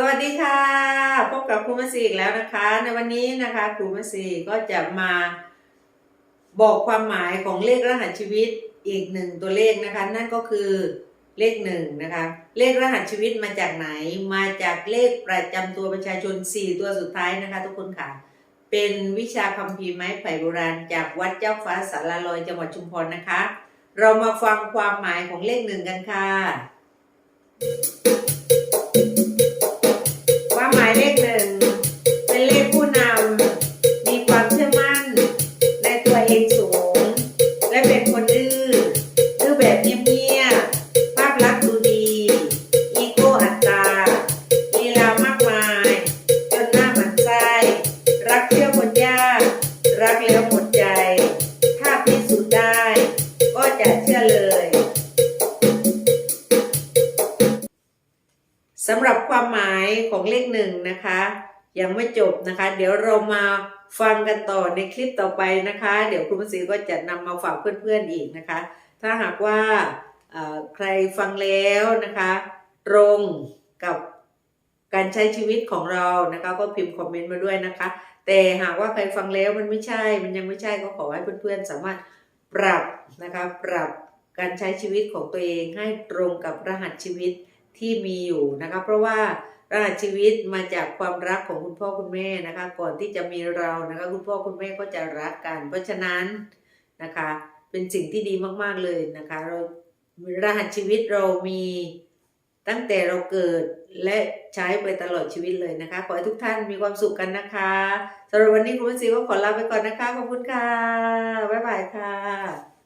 สวัสดีค่ะ พบกับครูมาซีอีกแล้วนะคะ ในวันนี้นะคะครูมาซีก็จะมาบอกความหมายของเลขรหัสชีวิตอีกหนึ่งตัวเลขนะคะ นั่นก็คือเลขหนึ่งนะคะ เลขรหัสชีวิตมาจากไหน มาจากเลขประจำตัวประชาชน 4 ตัวสุดท้ายนะคะ ทุกคนค่ะ เป็นวิชาคัมภีร์ไม้ไผ่โบราณ จากวัดเจ้าฟ้าสารลอยจังหวัดชุมพรนะคะ เรามาฟังความหมายของเลขหนึ่งกันค่ะ ใจ ถ้าพิสูจน์ได้ ก็จะเชื่อเลยสำหรับความหมายของเลขหนึ่งนะคะ ยังไม่จบนะคะ เดี๋ยวเรามาฟังกันต่อในคลิปต่อไปนะคะ เดี๋ยวครูมศรีก็จะนำมาฝากเพื่อนๆอีกนะคะ ถ้าหากว่าใครฟังแล้วนะคะ ตรงกับ การใช้ชีวิตของเรานะคะ ก็พิมพ์คอมเมนต์มาด้วยนะคะ แต่หากว่าใครฟังแล้วมันไม่ใช่ มันยังไม่ใช่ก็ขอให้เพื่อนๆ สามารถปรับนะคะปรับการใช้ชีวิตของตัวเองให้ตรงกับรหัสชีวิตที่มีอยู่นะคะ เพราะว่ารหัสชีวิตมาจากความรักของคุณพ่อคุณแม่นะคะ ก่อนที่จะมีเรานะคะ คุณพ่อคุณแม่ก็จะรักกัน เพราะฉะนั้นนะคะ เป็นสิ่งที่ดีมากๆเลยนะคะ เรารหัสชีวิตเรามี ตั้งแต่เราเกิดและใช้ไปตลอดชีวิตเลยนะคะ ขอให้ทุกท่านมีความสุขกันนะคะสำหรับวันนี้คุณผู้ชมก็ขอลาไปก่อนนะคะ ขอบคุณค่ะ บ๊ายบายค่ะ